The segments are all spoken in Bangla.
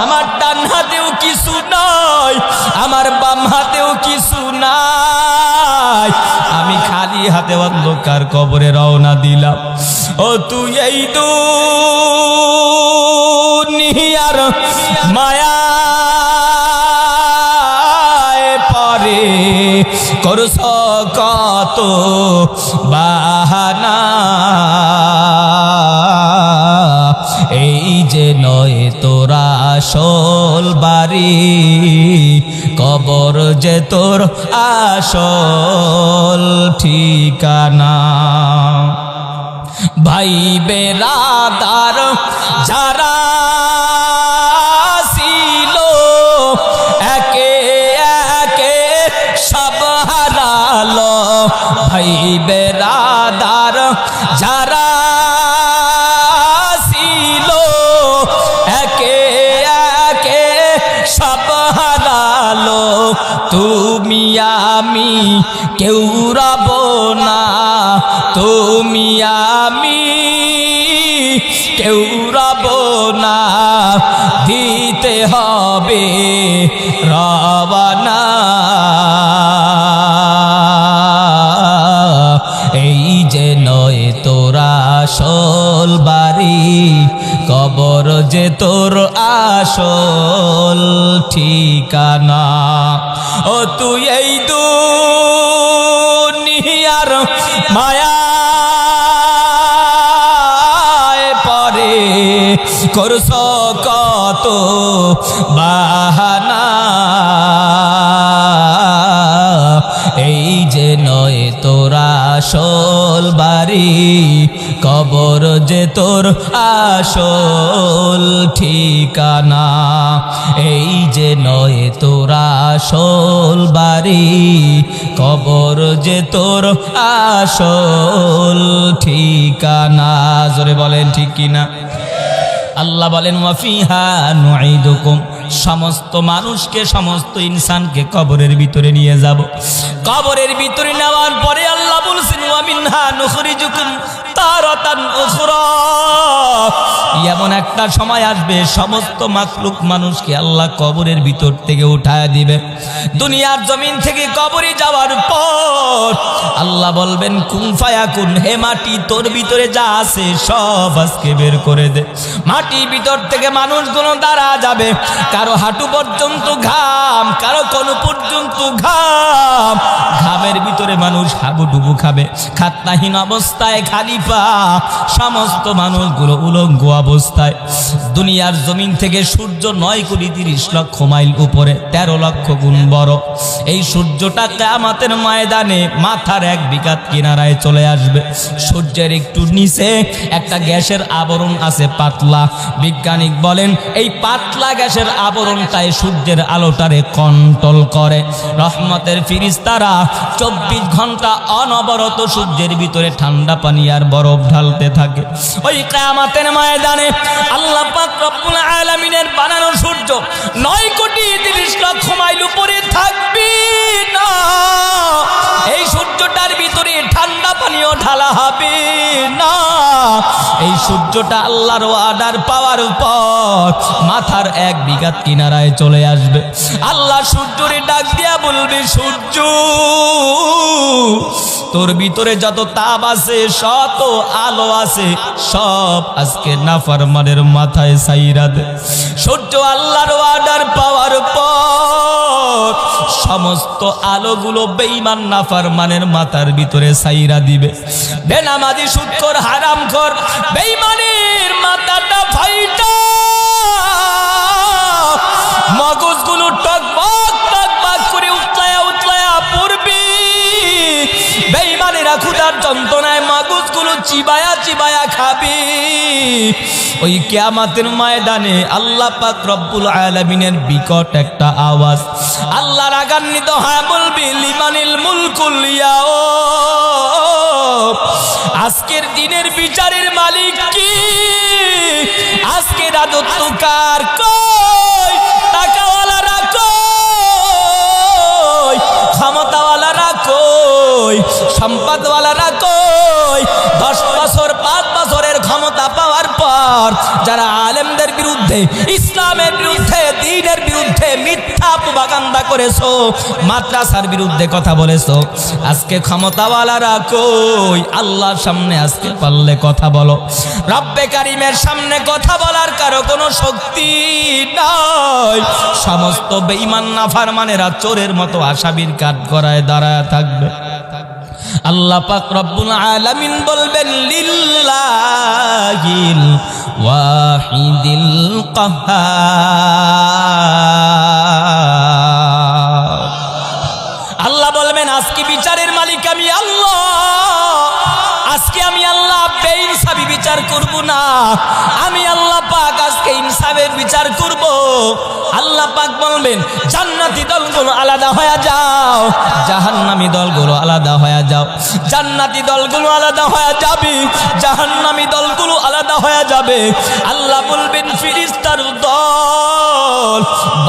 আমার ডান হাতেও কিছু নাই আমার বাম হাতেও কিছু নাই। আমি খালি হাতে অন্ধকার কবরে রওনা দিলাম। ও তুই এই দুনিয়ার মায়া পরে কত বাহানা। এই যে নয় তোরা আসল বাড়ি, কবর যে তোর আসল ঠিকানা। ভাই বেরাদার যারা বেরাদার যারা ছিল একে একে সব হারালো। তুমি আমি কেউ রব না, তুমি আমি কেউ রব না। দিতে হবে ঠিকানা। ও তুই এই দুনিয়ার মায়া পরে করস কত বাহানা। এই যে নয় তোরা আসল বাড়ি কবর যে তোর আসল ঠিকানা। এই যে নয় তোরা আসল বাড়ি, কবর যে তোর আসল ঠিকানা। জোরে বলেন ঠিক কিনা? আল্লাহ বলেন ওয়াফিহা নুঈদুকুম। সমস্ত মানুষকে, সমস্ত ইনসানকে কবরের ভিতরে নিয়ে যাব। কবরের ভিতরে নেওয়ার পরে আল্লাহ বলছেন ওয়ামিনহা নুখরিজুকুম তারাতান উখরা। এমন একটা সময় আসবে, সমস্ত মাখলুক মানুষকে আল্লাহ কবরের ভিতর থেকে উঠায় দিবে। দুনিয়ার জমিন থেকে কবরে যাওয়ার পর আল্লাহ বলবেন কুন ফায়াকুন, হে মাটি, তোর ভিতরে যা আছে সব আজকে বের করে দে। মাটির ভিতর থেকে মানুষগুলো দাঁড়া যাবে। কারও হাঁটু পর্যন্ত ঘাম, কারও কোনো পর্যন্ত ঘাম। ঘামের ভিতরে মানুষ হাবুডুবু খাবে। খাতনাহীন অবস্থায় খালি পা সমস্ত মানুষগুলো উলঙ্গ অবস্থায়। দুনিয়ার জমিন থেকে সূর্য নয় কোটি তিরিশ লক্ষ মাইল উপরে, তেরো লক্ষ গুণ বড়। এই সূর্যটা কেয়ামাতের ময়দানে মাথার এক বিঘাত কিনারায় চলে আসবে। সূর্যের একটু নিচে একটা গ্যাসের আবরণ আছে পাতলা। বিজ্ঞানিক বলেন, এই পাতলা গ্যাসের আবরণটাই সূর্যের আলোটারে কন্ট্রোল করে। রহমতের ফিরিস্তারা চব্বিশ ঘণ্টা অনবরত সূর্যের ভিতরে ঠান্ডা পানি আর বরফ ঢালতে থাকে। ওই কেয়ামাতের ময়দানে আল্লাহ রব্বুল আলামিনের বানানো সূর্য নয় কোটি তিরিশ লক্ষ মাইল উপরে থাকবি না। এই ভিতরে পানীয় ঢালা হবে না। এই সূর্যটা আল্লাহর অর্ডার পাওয়ার পর মাথার এক বিঘাত কিনারায় চলে আসবে। আল্লাহ সূর্যরে ডাক দিয়া বলবে, সূর্য, তোর ভিতরে যত তাপ আছে, শত আলো আছে, সব আজকে নাফারমানের মাথায় সাইরা দে। সূর্য আল্লাহর অর্ডার পাওয়ার পর সমস্ত আলোগুলো বেঈমান নাফারমানের মাথার ভিতরে সাইরা দিবে। বেনামাজি সুৎকর হারাম কর, বেঈমানের মাথাটা ফাইটা। মগজগুলো টকবক টকবক করে উতলায়া উতলায়া পড়বি। বেঈমানেরা ক্ষুধার যন্ত্রণায় মগজগুলো চিবায়া চিবায়া খাবি। ওই কিয়ামাতের ময়দানে আল্লাহ পাক রব্বুল আলামিনের বিকট একটা আওয়াজ। আল্লাহ রাগান্বিত হয় বলবি, লিমানিল মুলকুল ইয়াও আজকের দিনের বিচারের মালিক কি? আজকে রাজত্ব কার কই? টাকাওয়ালারা কই? ক্ষমতাওয়ালারা কই? সম্পদওয়ালারা যারা আলেমদের বিরুদ্ধে, ইসলামের বিরুদ্ধে, দিনের বিরুদ্ধে মিথ্যা প্রবাগান্দা করেছ, মাদ্রাসার বিরুদ্ধে কথা বলেছ। আজকে ক্ষমতাওয়ালারা কই? আল্লাহর সামনে আজকে পারলে কথা বলো। রব্বে কারিমের সামনে কথা বলার কারও কোনো শক্তি নাই। সমস্ত বেঈমান নাফারমানেরা চোরের মতো আশাবির কাঠ করায় দাঁড়ায় থাকবে। আল্লাহ পাক রব্বুল আলামিন বলবেন, লিল্লাহিল ওয়াহিদিল القهار আল্লাহ বলবেন, আজকে বিচারের মালিক আমি আল্লাহ। আজকে আমি আল্লাহ বেইনসাবি বিচার করব না। পাক জান্নাতি দলগুলো আলাদা হয়ে যাও, জাহান্নামি দলগুলো আলাদা হয়ে যাও, জান্নাতি দলগুলো আলাদা হয়ে যাবে, জাহান্নামি দলগুলো আলাদা হয়ে যাবে। আল্লাহ বলবেন, ফিরিস্তার দল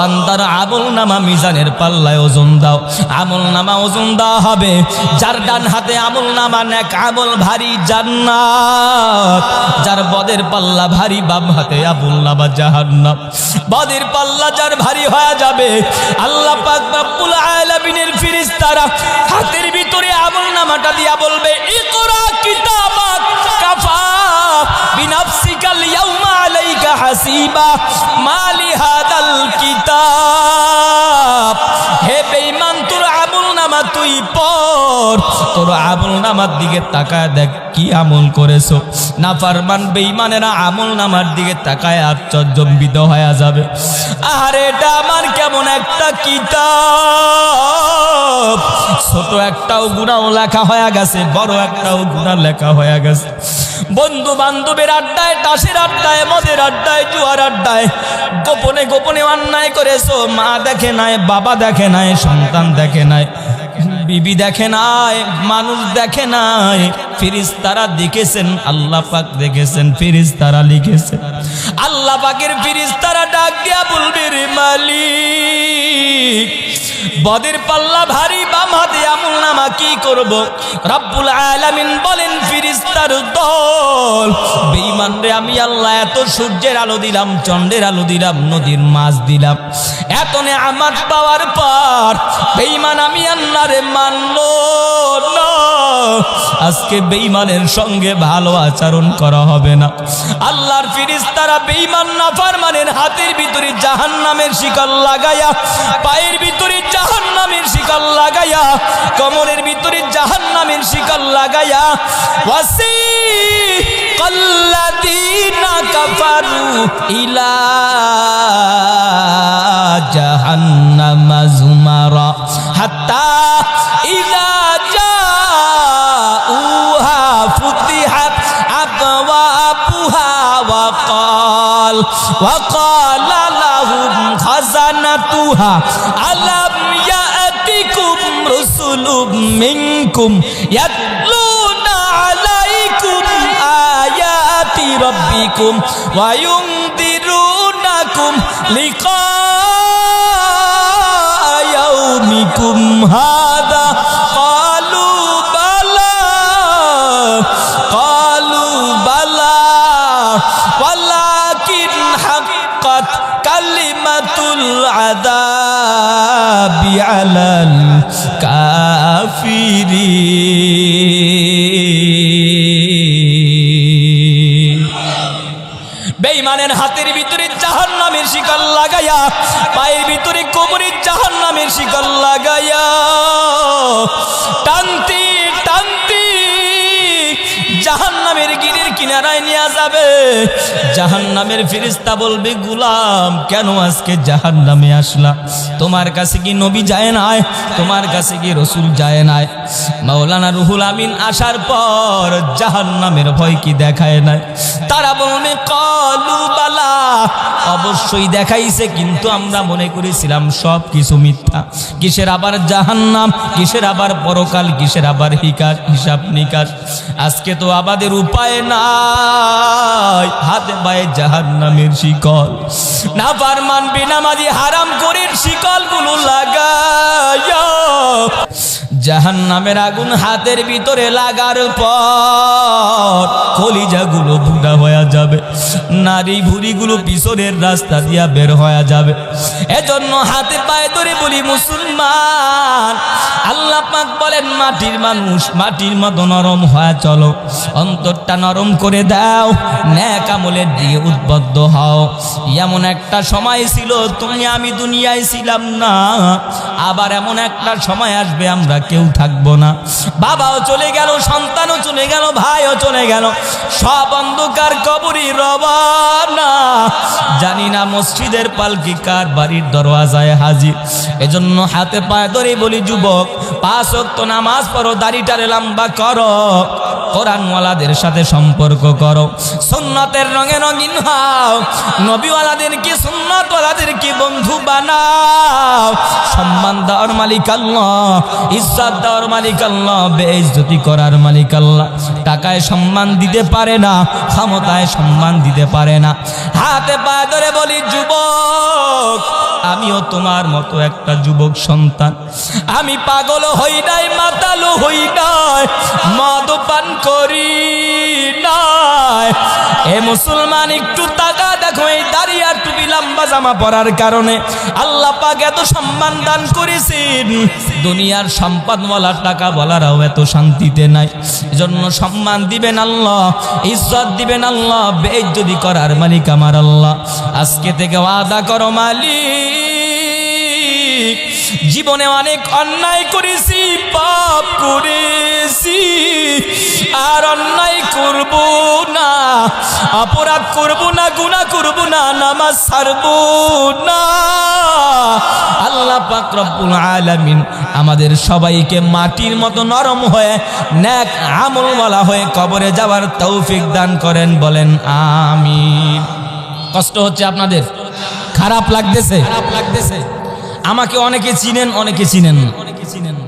বান্দার আমল নামা মিজানের পাল্লায় ওজন দাও। আমল নামা ওজন দেওয়া হবে। যার ডান হাতে আমল নামা নেক আমল, ভারী জান্নাত। যার বদের পাল্লা ভারী, বাম হাতে আমল নামা জাহান্নাম। বদের পাল্লা যার ভারী হয়ে যাবে, আল্লাহ পাক রব্বুল আলামিনের ফেরেশতারা হাতের ভিতরে আমল নামাটা দিয়া বলবে, ইকরা কিতাবাক হাসিবা মালি হাদাল কিতাব। হে বেঈমান, তোর আবুল নামা তুই পড়। তোর আবুল নামার দিকে তাকায় দেখ। কি আমল করেছ? না পারমান বেঈমানেরা আমল নামার দিকে তাকায় আশ্চর্যম্বিত হয়ে যাবে। আর এটা আমার কেমন একটা কিতাব? ছোট একটাও গুণাও লেখা হয়ে গেছে, বড় একটাও গুণা লেখা হয়ে গেছে। বন্ধু বান্ধবের আড্ডায় তাসের আড্ডায়, মদের আড্ডায়, জুয়ার আড্ডায়, গোপনে গোপনে অন্যায় করেছ। মা দেখে নাই, বাবা দেখে নাই, সন্তান দেখে নাই, বিবি দেখে নাই, মানুষ দেখে নাই। ফিরিস তারা দেখেছেন, আল্লাহ পাক দেখেছেন ফিরিস তারা লিখেছেন। আল্লাহ পাকের ফিরিস তারা ডাক দিয়া বলবে, রে মালিক, বদের পাল্লা ভারী, বাম হাতে আমল নামা কি করব? রব্বুল আলামিন বলেন ফিরিস্তার দল, বেঈমান রে, আমি আল্লাহ এত সূর্যের আলো দিলাম, চন্দ্রের আলো দিলাম, নদীর মাছ দিলাম। এত নে আমার পাওয়ার পর, বেঈমান আমি আল্লাহ রে মানলো না। আজকে বেঈমানের সঙ্গে ভালো আচরণ করা হবে না। আল্লাহর ফিরিস্তারা বেঈমান নাফারমানের হাতের ভিতরে জাহান্নামের শিকল লাগায়া, পায়ের ভিতরে জাহান্নামের শিকল লাগায়া, কোমরের ভিতরে জাহান্নামের শিকল লাগায়া ওয়াসি কল্লাদিনা কাফারু ইলা জাহান্নামা জুমারা, হাত্তা ইযা وقال وقال لهم خزنتها ألم يأتكم رسل منكم يتلون عليكم آيات ربكم وينذرونكم لقاء يومكم هذا قالوا بلى قالوا بلى ولكن হাক্কাত কালিমাতুল আদাবি আলাল কাফিরিন। বেঈমানের হাতের ভিতরে জাহান্নামের শিকল লাগায়া, পায়ের ভিতরে কোমরের জাহান্নামের শিকল লাগায়া, টানতে টানতে জাহান কিনারায় নিয়ে যাবে। জাহান নামের ফিরিস্তা বলবে, গুলাম, কেন আজকে জাহান নামে আসলা? তোমার কাছে কি নবী যায় নাই? তোমার কাছে কি রসুল যায় নাই? মাওলানা রুহুল আমিন আসার পর জাহান নামের ভয় কি দেখায় নাই? তারা বলবে কলু বালা। অবশ্যই দেখাইছে, কিন্তু আমরা মনে করেছিলাম সব কিছু মিথ্যা। কিসের আবার জাহান্নাম, কিসের আবার পরকাল, কিসের আবার হিকার, হিসাব নিকাশ? আজকে তো আমাদের উপায় হাতে পায়ে জাহান্নামের শিকল। না পারমান বেনামাজি হারাম করে শিকলগুলো লাগায় জাহান নামের আগুন হাতের ভিতরে লাগার পর কলিজাগুলো বুড়া হয়ে যাবে। নারী ভুড়িগুলো পিছনের রাস্তা দিয়া বের হয়ে যাবে। এজন্য হাতে পায়ে ধরে বলি, মুসলমান আল্লাহ বলেন, মাটির মানুষ মাটির মতো নরম হয়ে চলো। অন্তরটা নরম করে দাও, ন্যাক আমলের দিয়ে উদ্বুদ্ধ হও। এমন একটা সময় ছিল, তুমি আমি দুনিয়ায় ছিলাম না। আবার এমন একটা সময় আসবে, আমরা কেউ থাকব না। বাবাও চলে গেল, সন্তানও চলে গেল, ভাইও চলে গেল। সব অন্ধকার কবরই রবানা। জানি না মসজিদের পালকি কার বাড়ির দরওয়াজায় হাজির। এজন্য হাতে পায়ে ধরে বলি, যুবক পাঁচ নামাজ পড়ো, দাড়িটারে লম্বা করো। কোরআনওয়ালাদের সাথে সম্পর্ক করো। সুন্নতের রঙে রঙিন হও। নবীওয়ালাদের কি সুন্নতওয়ালাদের কি বন্ধু বানাও। সম্মান দেওয়ার মালিক আল্লাহ, ইজ্জত দেওয়ার মালিক আল্লাহ বেইজ্জতি করার মালিক আল্লাহ। টাকায় সম্মান দিতে পারে না, ক্ষমতায় সম্মান দিতে পারে না। হাতে পায়ে ধরে বলি, যুবক আমিও তোমার মতো একটা যুবক সন্তান। আমি পাগল হই নাই, মাতালো হই নাই মদ পান করি নাই। এ মুসলমান, একটু টাকা দেখো, এই দাঁড়িয়ে আর টুপি লম্বা জামা পরার কারণে আল্লাহ পাক এত সম্মান দান করেছেন। দুনিয়ার সম্পদ বলার টাকা বলারাও এত শান্তিতে নাই। এজন্য সম্মান দিবেন আল্লাহ, ইজ্জত দিবেন আল্লাহ বেজ্জতি করার মালিক আমার আল্লাহ। আজকে থেকে ওয়াদা করো মালিক। জীবনে অনেক অন্যায় করেছি, পাপ করেছি, আর অন্যায় করব না, অপরাধ করব না, গুনাহ করব না, নামাজ ছাড়ব না। আল্লাহ পাক রব্বুল আলামিন আমাদের সবাইকে মাটির মতো নরম হয়ে, ন্যাক আমলওয়ালা হয়ে কবরে যাওয়ার তৌফিক দান করেন, বলেন আমিন। কষ্ট হচ্ছে আপনাদের? খারাপ লাগতেছে। খারাপ লাগতেছে। আমাকে অনেকে চিনেন অনেকে চিনেন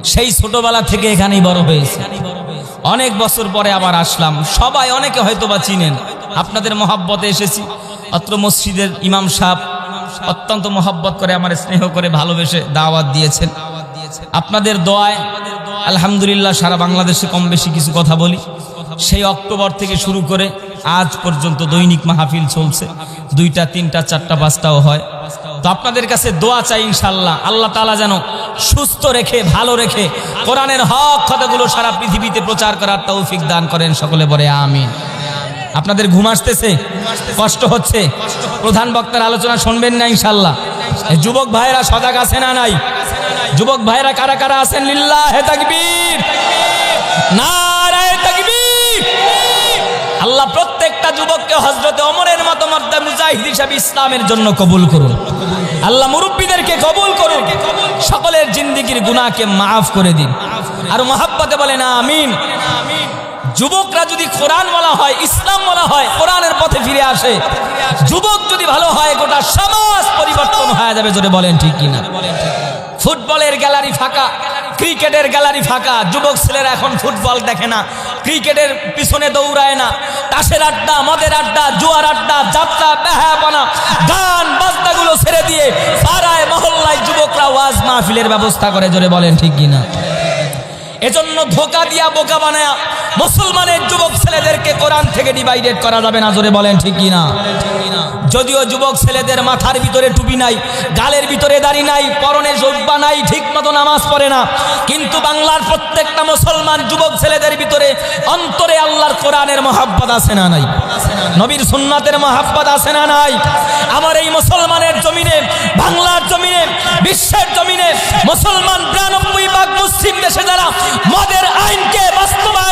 সেই ছোটবেলা থেকে এখানেই বড় হয়েছে। অনেক বছর পরে আবার আসলাম। সবাই অনেকে হয়তো বা চিনেন। আপনাদের মহাব্বতে এসেছি। অত্র মসজিদের ইমাম সাহেব অত্যন্ত মহাব্বত করে আমার স্নেহ করে ভালোবেসে দাওয়াত দিয়েছেন। আপনাদের দোয়ায় আলহামদুলিল্লাহ সারা বাংলাদেশে কম বেশি কিছু কথা বলি। সেই অক্টোবর থেকে শুরু করে আজ পর্যন্ত দৈনিক মাহফিল চলছে। দুইটা, তিনটা, চারটা পাঁচটাও হয়। তো আপনাদের কাছে দোয়া চাই ইনশাল্লাহ আল্লাহ তালা যেন সুস্থ রেখে, ভালো রেখে কোরআনের হক কথাগুলো সারা পৃথিবীতে প্রচার করার তৌফিক দান করেন সকলে বলে আমিন। আপনাদের ঘুম আসতেছে? কষ্ট হচ্ছে? প্রধান বক্তার আলোচনা শুনবেন না ইনশাল্লাহ যুবক ভাইরা সজাগ আছে না নাই? যুবক ভাইরা কারা কারা আছেন? লিল্লাহ হে তাকবীর। নারায়ে তাকবীর আল্লাহ প্রত্যেকটা যুবককে হজরতে অমরের মতো মধ্যে মুজাহিদ হিসাবে ইসলামের জন্য কবুল করুন। আল্লাহ মুরব্বীদেরকে কবুল করুন। সকলের জিন্দিগির গুনাহকে মাফ করে দিন। আর মহাব্বতে বলেন, আমিন। যুবকরা যদি কোরআন বলা হয় ইসলাম বলা হয়, কোরআনের পথে ফিরে আসে, যুবক যদি ভালো হয়, গোটা সমাজ পরিবর্তন হয়ে যাবে, জোরে বলেন ঠিক কিনা? ফুটবলের গ্যালারি ফাঁকা। ক্রিকেটের গ্যালারি ফাঁকা, যুবক ছেলেরা এখন ফুটবল দেখে না, ক্রিকেটের পিছনে দৌড়ায় না। তাসের আড্ডা, মদের আড্ডা, জুয়ার আড্ডা, যাত্রা, বেহায়াপনা, গান, বাজনাগুলো ছেড়ে দিয়ে পাড়ায়, মহল্লায় যুবকরা ওয়াজ মাহফিলের ব্যবস্থা করে, জোরে বলেন ঠিক কিনা? এজন্য ধোকা দিয়া বোকা বানায়া মুসলমানের যুবক ছেলেদেরকে কোরআন থেকে ডিভাইডেড করা যাবে না, জোরে বলেন ঠিক কিনা? যদিও যুবক ছেলেদের মাথার ভিতরে টুপি নাই, গালের ভিতরে দাড়ি নাই, পরনে জব্বা নাই, ঠিক মতো নামাজ পড়ে না, কিন্তু বাংলার প্রত্যেকটা মুসলমান যুবক ছেলেদের ভিতরে অন্তরে আল্লাহর কোরআনের মহাব্বত আছে না নাই? নবীর সুন্নাতের মহাব্বত আছে না নাই? আমার এই মুসলমানের জমিনে, বাংলার জমিনে, বিশ্বের জমিনে মুসলমান বিরানব্বই ভাগ মুসলিম দেশে যারা মদের আইনকে বাস্তবায়ন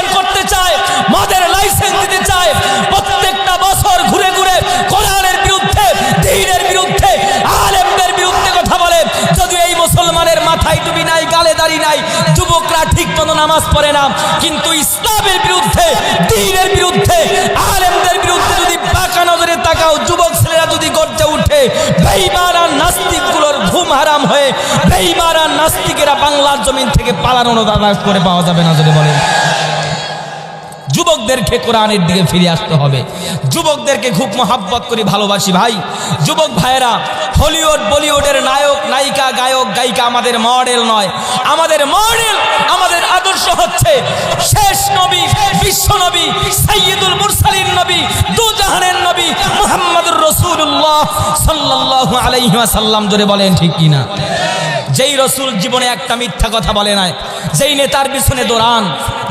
বেইমান আর নাস্তিকেরা বাংলার জমিন থেকে পালানো দাদা করে পাওয়া যাবে না যদি বলেন। যুবকদেরকে কোরআনের দিকে ফিরে আসতে হবে। যুবকদেরকে খুব মহাব্বত করি ভালোবাসি ভাই। যুবক ভাইয়েরা, হলিউড, বলিউডের নায়ক, নায়িকা, গায়ক, গায়িকা আমাদের মডেল নয়। আমাদের মডেল, আমাদের আদর্শ হচ্ছে শেষ নবী, বিশ্ব নবী, সাইয়্যিদুল মুরসালিন নবী দু জাহানের নবী মুহাম্মদুর রাসূলুল্লাহ সাল্লাল্লাহু আলাইহি ওয়াসাল্লাম। জোরে বলেন ঠিক কিনা? যেই রসুল জীবনে একটা মিথ্যা কথা বলে নাই, যেই নেতার পিছনে দৌড়ান,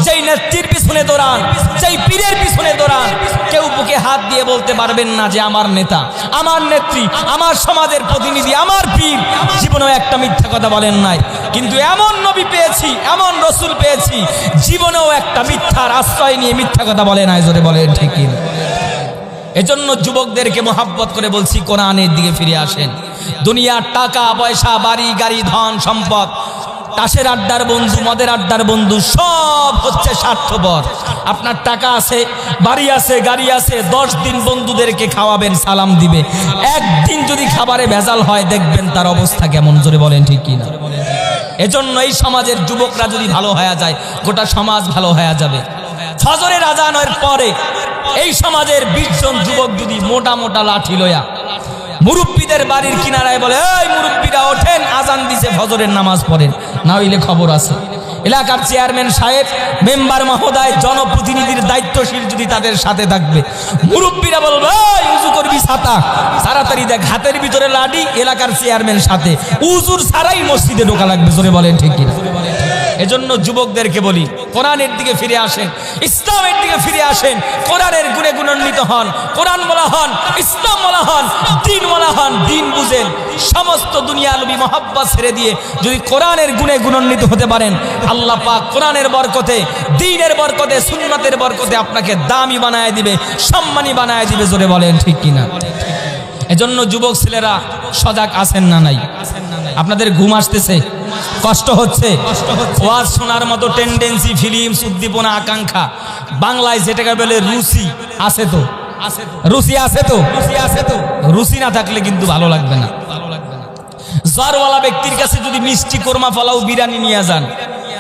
যেই নেত্রীর পিছনে দৌড়ান, যেই পীরের পিছনে দৌড়ান, কেউ বুকে হাত দিয়ে বলতে পারবেন না যে আমার নেতা, আমার নেত্রী, আমার সমাজের প্রতিনিধি, আমার পীর জীবনেও একটা মিথ্যা কথা বলেন নাই। কিন্তু এমন নবী পেয়েছি, এমন রসুল পেয়েছি, জীবনেও একটা মিথ্যার আশ্রয় নিয়ে মিথ্যা কথা বলে নাই, জোরে বলেন ঠিকই এজন্য যুবকদেরকে মোহাব্বত করে বলছি, কোরআনের দিকে ফিরে আসেন। দুনিয়ার টাকা, পয়সা, বাড়ি, গাড়ি, ধন, সম্পদ, তাসের আড্ডার বন্ধু, মদের আড্ডার বন্ধু, সব হচ্ছে স্বার্থপর। আপনার টাকা আছে, বাড়ি আছে, গাড়ি আছে, দশ দিন বন্ধুদেরকে খাওয়াবেন, সালাম দিবে। একদিন যদি খাবারে ভেজাল হয়, দেখবেন তার অবস্থা কেমন, জোরে বলেন ঠিক কিনা? এজন্য এই সমাজের যুবকরা যদি ভালো হয়ে যায়, গোটা সমাজ ভালো হয়ে যাবে। ফজরের আজানের পরে এই সমাজের বিশ জন যুবক যদি মোটা মোটা লাঠি লয়া মুরব্বীদের বাড়ির কিনারায় বলে এই মুরব্বীরা ওঠেন আজান দিছে ফজরের নামাজ পড়েন। না হইলে খবর আছে। এলাকার চেয়ারম্যান সাহেব মেম্বার মহোদয় জনপ্রতিনিধির দায়িত্বশীল যদি তাদের সাথে থাকবে মুরব্বীরা বলবে "এই, উজু করবি ছাতা তাড়াতাড়ি দেখ হাতের ভিতরে লাডি এলাকার চেয়ারম্যান সাথে। উজুর ছাড়াই মসজিদে ঢোকা লাগবে জোরে বলেন ঠিক কিনা? এজন্য যুবকদেরকে বলি, কোরআনের দিকে ফিরে আসেন, ইসলামের দিকে ফিরে আসেন, কোরআনের গুণে গুণান্বিত হন, কোরআন বলা হন, ইসলাম বলা হন, দিন বলা হন, দিন বুঝেন। সমস্ত দুনিয়া নবী মহাব্বা ছেড়ে দিয়ে যদি কোরআনের গুণে গুণান্বিত হতে পারেন, আল্লাহ পাক কোরআনের বরকতে, দিনের বরকতে, সুন্নাতের বরকতে আপনাকে দামি বানায় দিবে, সম্মানী বানায় দিবে, জোরে বলেন ঠিক কিনা? এজন্য যুবক ছেলেরা সজাগ আছেন না নাই? আপনাদের ঘুম আসতেছে? কষ্ট হচ্ছে? ওয়াজ শোনার মতো টেন্ডেন্সি ফিল্ম উদ্দীপনা, আকাঙ্ক্ষা। বাংলায় যেটাকে বলে রুচি, আছে তো? রুচি আছে তো? রুচি আছে তো রুচি না থাকলে কিন্তু ভালো লাগবে না। জ্বরওয়ালা ব্যক্তির কাছে যদি মিষ্টি কোরমা ফলাও বিরিয়ানি নিয়ে যান,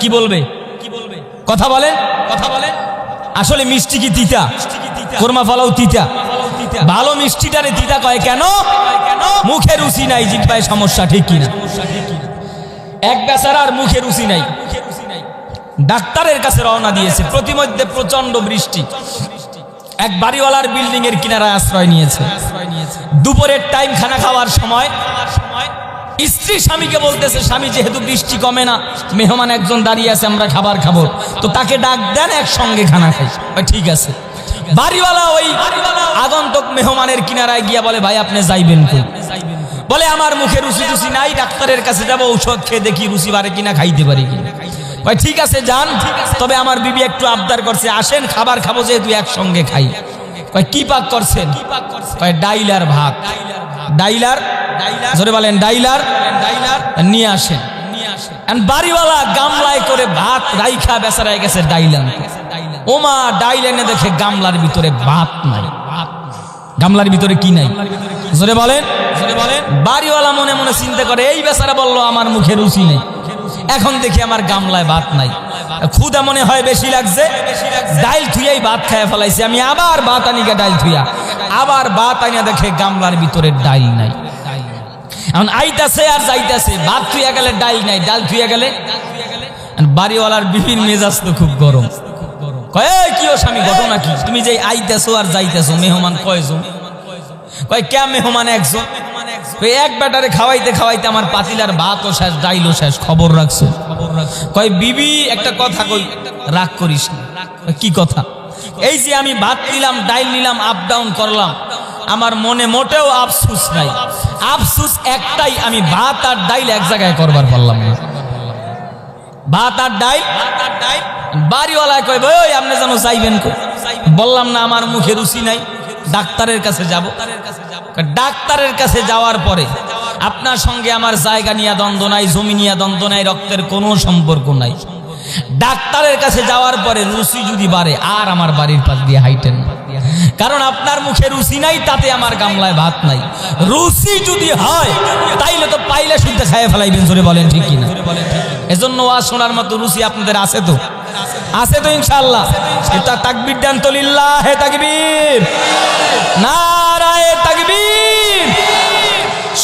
কি বলবে? কি বলবে কথা বলেন? কথা বলেন আসলে মিষ্টি কি তিতা? কোরমা ফলাও তিতা? ভালো মিষ্টিটারে তিতা কয় কেন? মুখে রুচি নাই জিব্বায় সমস্যা ঠিক কিনা? এক বেচারার মুখে রুচি নাই। ডাক্তারের কাছে রওনা দিয়েছে, প্রতিমধ্যে প্রচণ্ড বৃষ্টি। এক বাড়িওয়ালার বিল্ডিং এর কিনারায় আশ্রয় নিয়েছে। দুপুরের টাইম খানা খাওয়ার সময়, স্ত্রী স্বামীকে বলতেছে, স্বামী, যেহেতু বৃষ্টি কমে না, মেহমান একজন দাঁড়িয়ে আছে, আমরা খাবার খাব। তো তাকে ডাক দেন, একসঙ্গে খানা খাই। ঠিক আছে। বাড়িওয়ালা ওই আগন্তক মেহমানের কিনারায় গিয়া বলে, ভাই, আপনি যাইবেন বলে, আমার মুখে রুচি টুচি নাই, ডাক্তারের কাছে যাব, ঔষধ খেয়ে দেখি রুচি বাড়ে কিনা, খাইতে পারি কয়, ঠিক আছে, যান, তবে আমার বিবি একটু আবদার করছে, আসেন, খাবার খাব যেহেতু একসঙ্গে খাই। কি পাক করছেন? ডাইলার ভাত। ডাইলার? ধরে বলেন, ডাইলার? ডাইলার নিয়ে আসেন। বাড়িওয়ালা গামলায় করে ভাত রাইখা বেচারায় গেছে ডাইলান ওমা ডাইলানে দেখে গামলার ভিতরে ভাত নাই। গামলার ভিতরে কি নাই? জোরে বলেন। জোরে বলেন বাড়িওয়ালা মনে মনে চিন্তা করে, এই বেচারা বলল আমার মুখে রুচি নেই। এখন দেখি আমার গামলায় ভাত নাই। ক্ষুদা মনে হয় বেশি লাগছে। ডাইল থুইয়াই ভাত খায় ফেলাইছি। আমি আবার ভাত আনিকা ডাইল থুইয়া। আবার ভাত আনিয়া দেখে গামলার ভিতরে ডাইল নাই। এখন আইতাছে আর যাইতাছে। ভাত থুইয়া গেলে ডাইল নাই। ডাল থুইয়া গেলে? বাড়িওয়ালার বিভিন্ন মেজাজ তো খুব গরম। কয় "এই, কি স্বামী ঘটনা কি? তুমি যে আর মেহমান কয় কে এক খাওয়াইতে খাওয়াইতে আমার ডাইলও খবর রাখছো? কয় বিবি একটা কথা কই রাগ করিস কথা? এই যে আমি ভাত নিলাম ডাইল নিলাম আপ ডাউন করলাম আমার মনে মোটেও আফসুস নাই। আফসুস একটাই আমি ভাত আর ডাইল এক জায়গায় করবার পারলাম না। ভাত আর ডাইল? বাড়িওয়ালায় কয় ভাই আপনি যেন যাইবেন কো? বললাম, না, আমার মুখে রুচি নাই, ডাক্তারের কাছে যাব। ডাক্তারের কাছে যাওয়ার পরে আপনার সঙ্গে আমার জায়গা নিয়ে দ্বন্দ্ব নাই, জমি নিয়ে দ্বন্দ্ব নাই, রক্তের কোনো সম্পর্ক নাই। ডাক্তারের কাছে যাওয়ার পরে রুচি যদি বাড়ে, আর আমার বাড়ির পাশ দিয়ে হাইটেন না। কারণ আপনার মুখে রুচি নাই, তাতে আমার গামলায় ভাত নাই। রুচি যদি হয়, তাইলে তো পাইলে শুদ্ধ খাইয়ে ফেলাইবেন, জোরে বলেন ঠিক কিনা? এজন্য ওয়াজ শোনার মতো রুচি আপনাদের আছে তো? আছে তো ইনশাল্লাহ এটা তাকবির দেন তো লিল্লাহ হে তাকবীর। নারায়ে তাকবীর।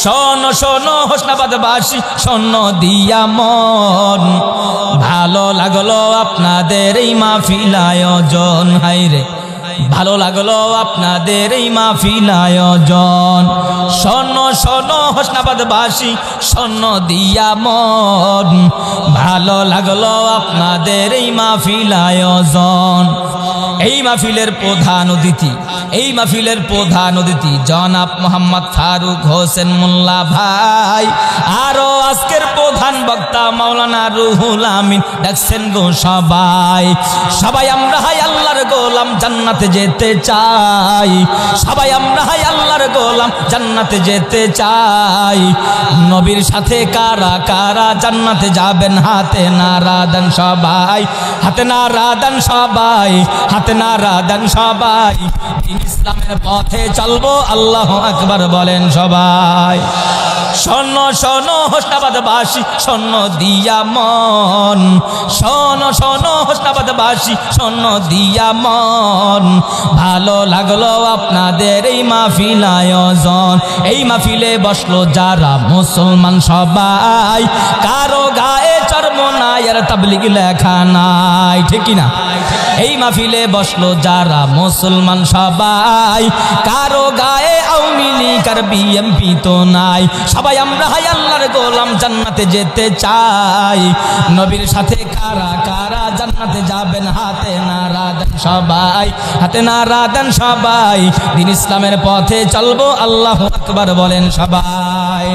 শোন শোন, হোসনাবাদ বাসী, শোন দিয়া মন। ভালো লাগল আপনাদের এই মাহফিল আয়োজন হাইরে ভালো লাগল আপনাদের এই মাহফিল আয়োজন। স্বর্ণ স্বর্ণ হোসনাবাদবাসী স্বর্ণ দিয়া মন। ভালো লাগল আপনাদের এই মাহফিল আয়োজন। এই মাহফিলের প্রধান অতিথি এই মাহফিলের প্রধান অতিথি জনাব মোহাম্মদ ফারুক হোসেন মোল্লা ভাই। আরও আজকের প্রধান বক্তা মাওলানা রুহুল আমিন। ডাকছেন গো সবাই। সবাই আমরা হাই আল্লাহর গোলাম জান্নাতে যেতে চাই। সবাই আমরা হাই আল্লাহর গোলাম জান্নাতে যেতে চাই। নবীর সাথে কারা কারা জান্নাতে যাবেন? হাতে নারা দেন সবাই। হাতে নারা দেন সবাই। হাতে নারা দেন সবাই। ইসলামের পথে চলবো, আল্লাহ আকবার বলেন সবাই। স্বর্ণ স্বর্ণ হোসনাবাদবাসী স্বর্ণ দিয়া মন। স্বর্ণ স্বর্ণ হোসনাবাদবাসী স্বর্ণ দিয়া মন। ভালো লাগল আপনাদের এই মাহফিল আয়োজন। এই মাহফিলে বসল যারা মুসলমান সবাই। কারও গায়ে চর্ম নাই, আর তাবলিগ লেখা নাই, ঠিক না এই মাহফিলে বসল যারা মুসলমান সবাই। কারও গায়ে আওয়ামী লীগ বিএমপি তো নাই। সবাই আমরা হাই আল্লাহর গোলাম, জান্নাতে যেতে চাই। নবীর সাথে কারা কারা জান্নাতে যাবেন? হাতে নারা দেন সবাই, হাতে নারা দেন সবাই। দিন ইসলামের পথে চলবো, আল্লাহ আকবার বলেন সবাই।